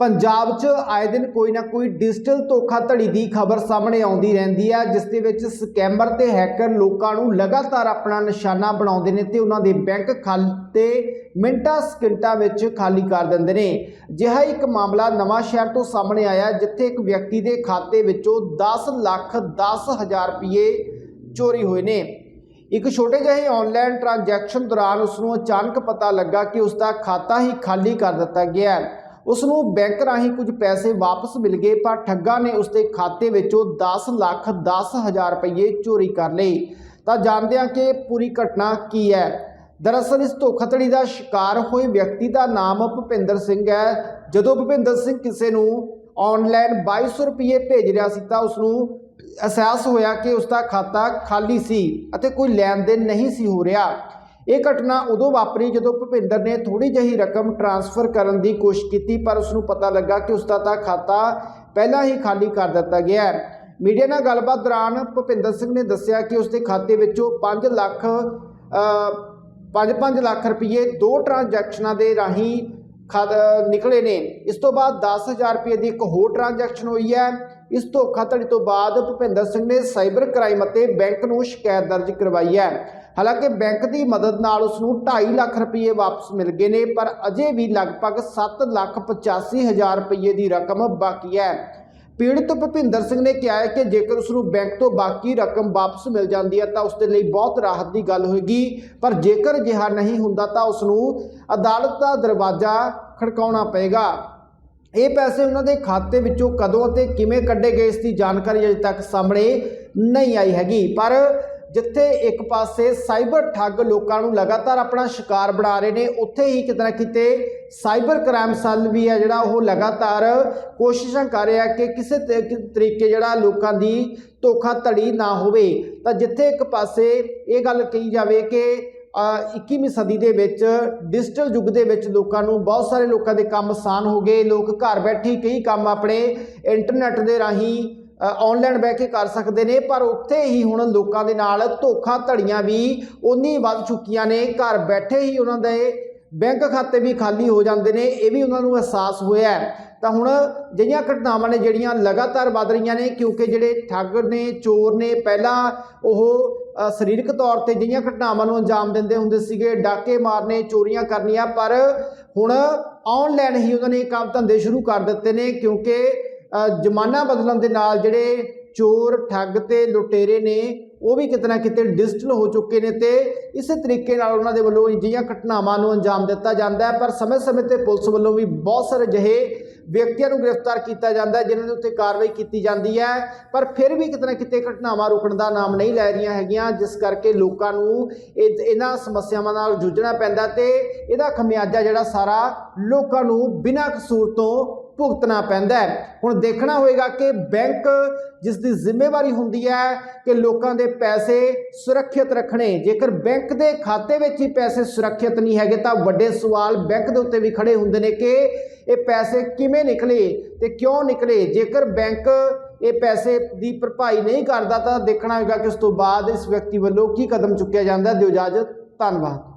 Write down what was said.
ਪੰਜਾਬ 'ਚ ਆਏ ਦਿਨ ਕੋਈ ਨਾ ਕੋਈ ਡਿਜੀਟਲ ਧੋਖਾਧੜੀ ਦੀ ਖਬਰ ਸਾਹਮਣੇ ਆਉਂਦੀ ਰਹਿੰਦੀ ਹੈ, ਜਿਸ ਦੇ ਵਿੱਚ ਸਕੈਮਰ ਤੇ ਹੈਕਰ ਲੋਕਾਂ ਨੂੰ ਲਗਾਤਾਰ ਆਪਣਾ ਨਿਸ਼ਾਨਾ ਬਣਾਉਂਦੇ ਨੇ ਤੇ ਉਹਨਾਂ ਦੇ ਬੈਂਕ ਖਾਤੇ ਮਿੰਟਾਂ ਸਕਿੰਟਾਂ ਵਿੱਚ ਖਾਲੀ ਕਰ ਦਿੰਦੇ ਨੇ। ਜਿਹਾ ਇੱਕ ਮਾਮਲਾ ਨਵਾਂ ਸ਼ਹਿਰ ਤੋਂ ਸਾਹਮਣੇ ਆਇਆ, ਜਿੱਥੇ ਇੱਕ ਵਿਅਕਤੀ ਦੇ ਖਾਤੇ ਵਿੱਚੋਂ 10 ਲੱਖ 10 ਹਜ਼ਾਰ ਰੁਪਏ ਚੋਰੀ ਹੋਏ ਨੇ। ਇੱਕ ਛੋਟੇ ਜਿਹੇ ਆਨਲਾਈਨ ਟ੍ਰਾਂਜੈਕਸ਼ਨ ਦੌਰਾਨ ਉਸ ਨੂੰ ਅਚਾਨਕ ਪਤਾ ਲੱਗਾ ਕਿ ਉਸ ਦਾ ਖਾਤਾ ਹੀ ਖਾਲੀ ਕਰ ਦਿੱਤਾ ਗਿਆ ਹੈ। ਉਸ ਨੂੰ ਬੈਂਕ ਰਾਹੀਂ ਕੁਝ ਪੈਸੇ ਵਾਪਸ ਮਿਲ ਗਏ, ਪਰ ਠੱਗਾ ਨੇ ਉਸ ਦੇ ਖਾਤੇ ਵਿੱਚੋਂ 10 ਲੱਖ 10 ਹਜ਼ਾਰ ਰੁਪਏ ਚੋਰੀ ਕਰ ਲਏ। ਤਾਂ ਜਾਣਦੇ ਹਾਂ ਕਿ ਪੂਰੀ ਘਟਨਾ ਕੀ ਹੈ। ਦਰਅਸਲ ਇਸ ਧੋਖਾਧੜੀ ਦਾ ਸ਼ਿਕਾਰ ਹੋਏ ਵਿਅਕਤੀ ਦਾ ਨਾਮ ਭੁਪਿੰਦਰ ਸਿੰਘ ਹੈ। ਜਦੋਂ ਭੁਪਿੰਦਰ ਸਿੰਘ ਕਿਸੇ ਨੂੰ ਆਨਲਾਈਨ 2200 ਰੁਪਏ ਭੇਜ ਰਿਹਾ ਸੀ ਤਾਂ ਉਸ ਨੂੰ ਅਹਿਸਾਸ ਹੋਇਆ ਕਿ ਉਸ ਦਾ ਖਾਤਾ ਖਾਲੀ ਸੀ ਅਤੇ ਕੋਈ ਲੈਣ ਦੇਣ ਨਹੀਂ ਸੀ ਹੋ ਰਿਹਾ। ਇਹ ਘਟਨਾ ਉਦੋਂ ਵਾਪਰੀ ਜਦੋਂ ਭੁਪਿੰਦਰ ਨੇ ਥੋੜੀ ਜਿਹੀ ਰਕਮ ਟ੍ਰਾਂਸਫਰ ਕਰਨ ਦੀ ਕੋਸ਼ਿਸ਼ ਕੀਤੀ, ਪਰ ਉਸ ਨੂੰ ਪਤਾ ਲੱਗਾ ਕਿ ਉਸ ਦਾ ਤਾਂ ਖਾਤਾ ਪਹਿਲਾਂ ਹੀ ਖਾਲੀ ਕਰ ਦਿੱਤਾ ਗਿਆ ਹੈ। ਮੀਡੀਆ ਨਾਲ ਗੱਲਬਾਤ ਦੌਰਾਨ ਭੁਪਿੰਦਰ ਸਿੰਘ ਨੇ ਦੱਸਿਆ ਕਿ ਉਸ ਦੇ ਖਾਤੇ ਵਿੱਚੋਂ 5 ਲੱਖ 5-5 ਲੱਖ ਰੁਪਏ ਦੋ ਟ੍ਰਾਂਜੈਕਸ਼ਨਾਂ ਦੇ ਰਾਹੀਂ ਖਾਦ, ਨਿਕਲੇ ਨੇ। ਇਸ ਤੋਂ ਬਾਅਦ 10000 ਰੁਪਏ ਦੀ ਇੱਕ ਹੋਰ ਟ੍ਰਾਂਜੈਕਸ਼ਨ ਹੋਈ ਹੈ। ਇਸ ਧੋਖਾਧੜੀ ਤੋਂ ਬਾਅਦ ਭੁਪਿੰਦਰ ਸਿੰਘ ਨੇ ਸਾਈਬਰ ਕ੍ਰਾਈਮ ਅਤੇ ਬੈਂਕ ਨੂੰ ਸ਼ਿਕਾਇਤ ਦਰਜ ਕਰਵਾਈ ਹੈ। ਹਾਲਾਂਕਿ ਬੈਂਕ ਦੀ ਮਦਦ ਨਾਲ ਉਸ ਨੂੰ 2.5 ਲੱਖ ਰੁਪਏ ਵਾਪਸ ਮਿਲ ਗਏ ਨੇ, ਪਰ ਅਜੇ ਵੀ ਲਗਭਗ 7 ਲੱਖ 85 ਹਜ਼ਾਰ ਰੁਪਏ ਦੀ ਰਕਮ ਬਾਕੀ ਹੈ। ਪੀੜਤ ਭੁਪਿੰਦਰ ਸਿੰਘ ਨੇ ਕਿਹਾ ਹੈ ਕਿ ਜੇਕਰ ਉਸ ਨੂੰ ਬੈਂਕ ਤੋਂ ਬਾਕੀ ਰਕਮ ਵਾਪਸ ਮਿਲ ਜਾਂਦੀ ਹੈ ਤਾਂ ਉਸ ਦੇ ਲਈ ਬਹੁਤ ਰਾਹਤ ਦੀ ਗੱਲ ਹੋਏਗੀ, ਪਰ ਜੇਕਰ ਅਜਿਹਾ ਨਹੀਂ ਹੁੰਦਾ ਤਾਂ ਉਸ ਨੂੰ ਅਦਾਲਤ ਦਾ ਦਰਵਾਜ਼ਾ ਖੜਕਾਉਣਾ ਪਏਗਾ। ਇਹ ਪੈਸੇ ਉਹਨਾਂ ਦੇ ਖਾਤੇ ਵਿੱਚੋਂ ਕਦੋਂ ਅਤੇ ਕਿਵੇਂ ਕੱਢੇ ਗਏ ਇਸ ਦੀ ਜਾਣਕਾਰੀ ਅਜੇ ਤੱਕ ਸਾਹਮਣੇ ਨਹੀਂ ਆਈ ਹੈਗੀ, ਪਰ ਜਿੱਥੇ ਇੱਕ ਪਾਸੇ ਸਾਈਬਰ ਠੱਗ ਲੋਕਾਂ ਨੂੰ ਲਗਾਤਾਰ ਆਪਣਾ ਸ਼ਿਕਾਰ ਬਣਾ ਰਹੇ ਨੇ ਉੱਥੇ ਹੀ ਕਿਤੇ ਨਾ ਕਿਤੇ ਸਾਈਬਰ ਕ੍ਰਾਈਮ ਸੈੱਲ ਵੀ ਹੈ ਜਿਹੜਾ ਉਹ ਲਗਾਤਾਰ ਕੋਸ਼ਿਸ਼ਾਂ ਕਰ ਰਿਹਾ ਕਿ ਕਿਸੇ ਤਰੀਕੇ ਜਿਹੜਾ ਲੋਕਾਂ ਦੀ ਧੋਖਾਧੜੀ ਨਾ ਹੋਵੇ। ਤਾਂ ਜਿੱਥੇ ਇੱਕ ਪਾਸੇ ਇਹ ਗੱਲ ਕਹੀ ਜਾਵੇ ਕਿ ਅ, 21ਵੀਂ ਸਦੀ ਦੇ ਵਿੱਚ ਡਿਜੀਟਲ ਯੁੱਗ ਦੇ ਵਿੱਚ ਲੋਕਾਂ ਨੂੰ ਬਹੁਤ ਸਾਰੇ ਲੋਕਾਂ ਦੇ ਕੰਮ ਆਸਾਨ ਹੋ ਗਏ। ਲੋਕ ਘਰ ਬੈਠੇ ਕਈ ਕੰਮ ਆਪਣੇ ਇੰਟਰਨੈਟ ਦੇ ਰਾਹੀਂ ਆਨਲਾਈਨ ਬਹਿ ਕੇ ਕਰ ਸਕਦੇ ਨੇ, ਪਰ ਉੱਥੇ ਹੀ ਹੁਣ ਲੋਕਾਂ ਦੇ ਨਾਲ ਧੋਖਾ ਧੜੀਆਂ ਵੀ ਉਨੀ ਵੱਧ ਚੁੱਕੀਆਂ ਨੇ, ਘਰ ਬੈਠੇ ਹੀ ਉਹਨਾਂ ਦੇ ਬੈਂਕ ਖਾਤੇ ਵੀ ਖਾਲੀ ਹੋ ਜਾਂਦੇ ਨੇ, ਇਹ ਵੀ ਉਹਨਾਂ ਨੂੰ ਅਹਿਸਾਸ ਹੋਇਆ ਤਾਂ ਹੁਣ ਜਿਹੀਆਂ ਘਟਨਾਵਾਂ ਨੇ ਜਿਹੜੀਆਂ ਲਗਾਤਾਰ ਵੱਧ ਰਹੀਆਂ ਨੇ, ਕਿਉਂਕਿ ਜਿਹੜੇ ਠੱਗ ਨੇ, ਚੋਰ ਨੇ, ਪਹਿਲਾਂ ਉਹ ਸਰੀਰਕ ਤੌਰ ਤੇ ਜਿਹੀਆਂ ਘਟਨਾਵਾਂ ਨੂੰ ਅੰਜਾਮ ਦਿੰਦੇ ਹੁੰਦੇ ਸੀਗੇ, ਡਾਕੇ ਮਾਰਨੇ, ਚੋਰੀਆਂ ਕਰਨੀਆਂ, ਪਰ ਹੁਣ ਆਨਲਾਈਨ ਹੀ ਉਹਨਾਂ ਨੇ ਕੰਮ ਧੰਦੇ ਸ਼ੁਰੂ ਕਰ ਦਿੱਤੇ ਨੇ, ਕਿਉਂਕਿ ਜ਼ਮਾਨਾ ਬਦਲਣ ਦੇ ਨਾਲ ਜਿਹੜੇ ਚੋਰ, ਠੱਗ ਤੇ ਲੁਟੇਰੇ ਨੇ, ਉਹ ਵੀ ਕਿਤੇ ਨਾ ਕਿਤੇ ਡਿਜੀਟਲ ਹੋ ਚੁੱਕੇ ਨੇ ਤੇ ਇਸੇ ਤਰੀਕੇ ਨਾਲ ਉਹਨਾਂ ਦੇ ਵੱਲੋਂ ਅਜਿਹੀਆਂ ਘਟਨਾਵਾਂ ਨੂੰ ਅੰਜਾਮ ਦਿੱਤਾ ਜਾਂਦਾ ਹੈ। ਪਰ ਸਮੇਂ-ਸਮੇਂ ਤੇ ਪੁਲਿਸ ਵੱਲੋਂ ਵੀ ਬਹੁਤ ਸਾਰੇ ਅਜਿਹੇ ਵਿਅਕਤੀਆਂ ਨੂੰ ਗ੍ਰਿਫਤਾਰ ਕੀਤਾ ਜਾਂਦਾ ਹੈ, ਜਿਨ੍ਹਾਂ ਦੇ ਉੱਤੇ ਕਾਰਵਾਈ ਕੀਤੀ ਜਾਂਦੀ ਹੈ। ਪਰ ਫਿਰ ਵੀ ਕਿਤੇ ਨਾ ਕਿਤੇ ਘਟਨਾਵਾਂ ਰੁਕਣ ਦਾ ਨਾਮ ਨਹੀਂ ਲੈ ਰਹੀਆਂ ਹੈਗੀਆਂ, ਜਿਸ ਕਰਕੇ ਲੋਕਾਂ ਨੂੰ ਇਹ, ਇਹਨਾਂ ਸਮੱਸਿਆਵਾਂ ਨਾਲ ਜੂਝਣਾ ਪੈਂਦਾ ਤੇ ਇਹਦਾ ਖਮਿਆਜਾ ਜਿਹੜਾ ਸਾਰਾ ਲੋਕਾਂ ਨੂੰ ਬਿਨਾਂ ਕਸੂਰ ਤੋਂ ਭੁਗਤਣਾ ਪੈਂਦਾ ਹੈ। ਹੁਣ ਦੇਖਣਾ ਹੋਏਗਾ ਕਿ ਬੈਂਕ ਜਿਸ ਦੀ ਜ਼ਿੰਮੇਵਾਰੀ ਹੁੰਦੀ ਹੈ ਕਿ ਲੋਕਾਂ ਦੇ ਪੈਸੇ ਸੁਰੱਖਿਅਤ ਰੱਖਣੇ। ਜੇਕਰ ਬੈਂਕ ਦੇ ਖਾਤੇ ਵਿੱਚ ਹੀ ਪੈਸੇ ਸੁਰੱਖਿਅਤ ਨਹੀਂ ਹੈਗੇ, ਤਾਂ ਵੱਡੇ ਸਵਾਲ ਬੈਂਕ ਦੇ ਉੱਤੇ ਵੀ ਖੜੇ ਹੁੰਦੇ ਨੇ ਕਿ ਇਹ ਪੈਸੇ ਕਿਵੇਂ ਨਿਕਲੇ ਤੇ ਕਿਉਂ ਨਿਕਲੇ। ਜੇਕਰ ਬੈਂਕ ਇਹ ਪੈਸੇ ਦੀ ਭਰਪਾਈ ਨਹੀਂ ਕਰਦਾ, ਤਾਂ ਦੇਖਣਾ ਹੋਏਗਾ ਕਿ ਉਸ ਤੋਂ ਬਾਅਦ ਇਸ ਵਿਅਕਤੀ ਵੱਲੋਂ ਕੀ ਕਦਮ ਚੁੱਕਿਆ ਜਾਂਦਾ ਦਿਓ ਇਜਾਜ਼ਤ, ਧੰਨਵਾਦ।